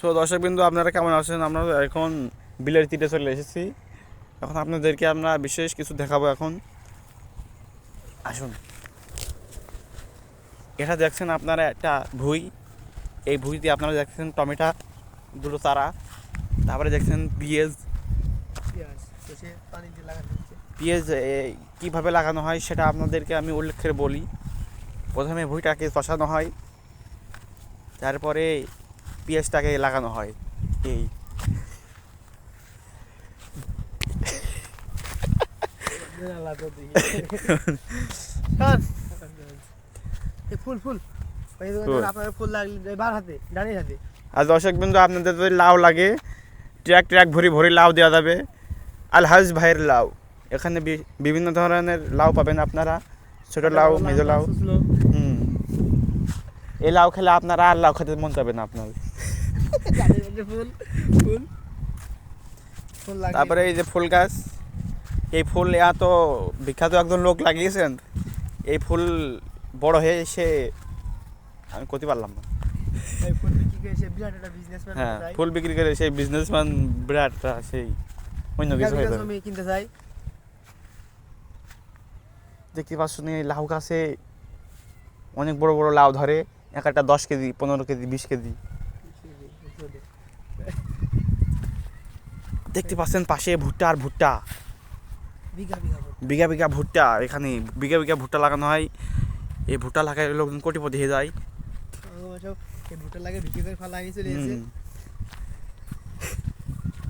So দর্শক বিন্দু আপনারা কেমন আছেন? আমরা এখন বিলের তীরে চলে এসেছি। এখন আপনাদেরকে আমরা বিশেষ কিছু দেখাবো এখন। আসুন। এটা দেখছেন আপনারা একটা ভুই। এই ভুইতে আপনারা দেখছেন টমেটো দুটো চারা। তারপরে দেখছেন পেঁয়াজ। পেঁয়াজ কীভাবে লাগানো হয় সেটা আপনাদেরকে আমি উল্লেখ করে বলি। প্রথমে ভুঁইটাকে চষানো হয়। তারপরে পেঁয়াজটাকে লাগানো হয়। এই। ফুল ফুল। ফুল। লাগলে বার হাতে ডানির হাতে। আর দর্শক বিন্দু আপনাদের যদি লাউ লাগে ট্র্যাক ট্র্যাক ভরি ভরি লাউ দেওয়া যাবে। আলহাজ ভাইয়ের লাউ। এখানে বিভিন্ন ধরনের লাউ পাবেন আপনারা। ছোটো লাউ মেজো লাউ। হুম। এই লাউ খেলে আপনারা আর লাউ খেতে মন যাবে না আপনার। ফুল। ফুল ফুল তারপরে এই যে ফুল গাছ এই ফুল এত বিখ্যাত একজন লোক লাগিয়েছেন। এই ফুল বড় হয়ে এসে আমি করতে পারলাম না। সে হ্যাঁ ফুল বিক্রি করে সেই বিজনেসম্যান বিরাটটা সেই অন্য কিছু হয়ে যাবে। কিনতে চাই দেখতে পাচ্ছেন এই লাউ গাছে অনেক বড় বড় লাউ ধরে এক একটা দশ কেজি পনেরো কেজি বিশ কেজি। দেখতে পাচ্ছেন পাশে ভুট্টা। আর ভুট্টা। বিঘা বিঘা ভুট্টা এখানে বিঘা বিঘা ভুট্টা লাগানো হয়। এই ভুট্টা লাগাই লোকজন কোটিপতি হয়ে যায়।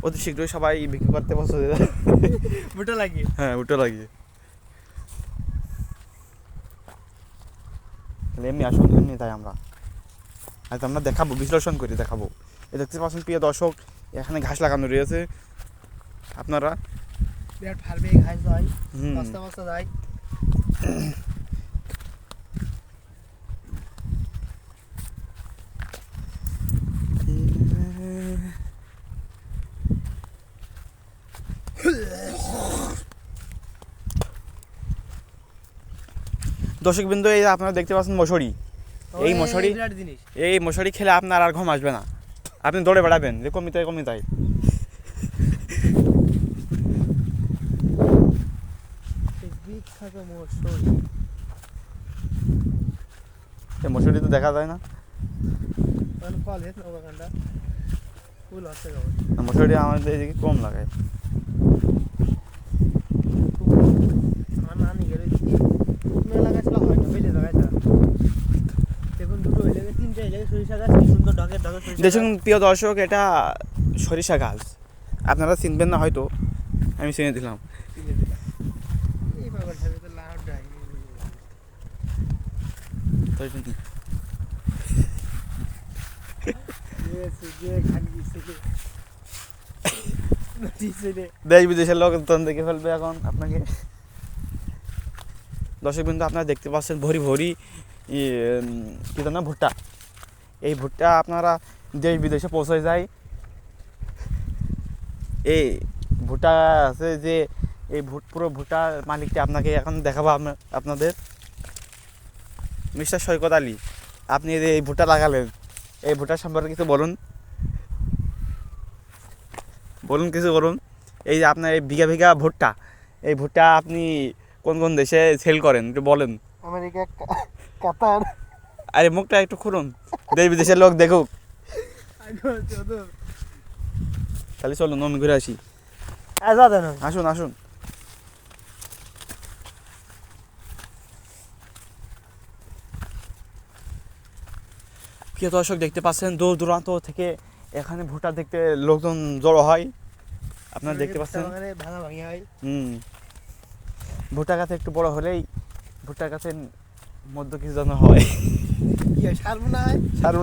অতি শীঘ্রই সবাই বিক্রি করতে পছন্দ ভুট্টা লাগিয়ে? হ্যাঁ ভুট্টা লাগিয়ে। তাহলে এমনি আসুন এমনি তাই আমরা। আজ আমরা দেখাবো বিশ্লেষণ করে দেখাবো। এ দেখতে পাচ্ছেন প্রিয় দর্শক এখানে ঘাস লাগানো রয়েছে। আপনারা? বিরাট ফার্মে ঘাস যায় বস্তা বস্তা যায় দর্শক বিন্দু এই আপনারা দেখতে পাচ্ছেন মশুরি। এই মশারি- এই মশারি খেলে আপনার আর ঘুম আসবে না। আপনি দৌড়ে বেড়াবেন যে কমিতে কমিতায় কমি তাই মশারি তো দেখা যায় না। মশুরি আমাদের এদিকে কম লাগায় আমার নানি গেলে কি মেলা গাছ হয় না বেলে জায়গায় ছাড়া দেখুন দুটো হয়ে যাবে তিনটে হয়ে যাবে সরিষা গাছ কি সুন্দর ঢকের ঢকে সরিষা দেখুন, প্রিয় দর্শক, এটা সরিষা গাছ। আপনারা চিনবেন না হয়তো, আমি চিনে দিলাম। দেশ বিদেশের লোকজন দেখে ফেলবে এখন আপনাকে। দর্শক বিন্দু আপনারা দেখতে পাচ্ছেন ভরি ভরি কি জানো ভুট্টা। এই ভুট্টা আপনারা দেশ বিদেশে পৌঁছে যায়। এই ভুট্টা আছে যে, এই ভুট, পুরো ভুট্টার মালিকটা আপনাকে এখন দেখাবো আপনা- আপনাদের। মিস্টার সৈকত আলী, আপনি যে এই ভুট্টা লাগালেন, এই ভুট্টা সম্পর্কে কিছু বলুন। বলুন কিছু বলুন। এই যে আপনার এই বিঘা বিঘা ভুট্টা, এই ভুট্টা আপনি কোন কোন দেশে সেল করেন, একটু বলেন। America Qatar. আরে মুখটা একটু খুলুন। দেশ বিদেশের লোক দেখুক। তাহলে চলুন আমি ঘুরে আসি। দেন। আসুন আসুন। প্রিয় দর্শক দেখতে পাচ্ছেন দূর দূরান্ত থেকে এখানে ভুট্টা দেখতে লোকজন জড়ো হয়। আপনারা দেখতে পাচ্ছেন? মানে ভাঙা ভাঙি হুম। ভুট্টা গাছ একটু বড় হলেই ভুট্টা গাছের মধ্য কিছু যেন হয়। কি হয় সারবো না হয়?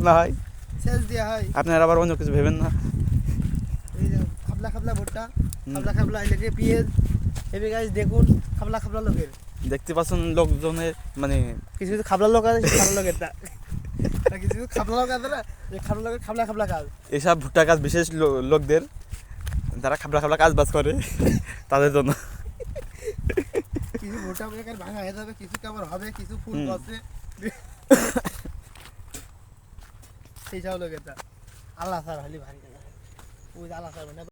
না হয়। সেচ দেওয়া হয়। আপনারা আবার অন্য কিছু ভেবেন না। এই যে খাবলা খাবলা ভুট্টা। খাবলা খাবলা এলাকে পেঁয়াজ এবার গাছ দেখুন খাবলা খাবলা লোকের। দেখতে পাচ্ছেন লোকজনের মানে কিছু কিছু খাবলা লোক আছে খাবলা লোকের তা তা কিছু কিছু খাবলা লোক আছে না যে খাবলা লোকের খাবলা খাবলা কাজ। এসব ভুট্টা গাছ বিশেষ লোকদের যারা খাবলা খাবলা কাজ বাজ করে তাদের জন্য। কিছু ভুট্টা বেকার ভাঙা হয়ে যাবে কিছু কাবার হবে কিছু ফুল। বসে। সেই সব লোকের আল্লাহ স্যার হলে ভারী ওই আল্লাহ স্যার মানে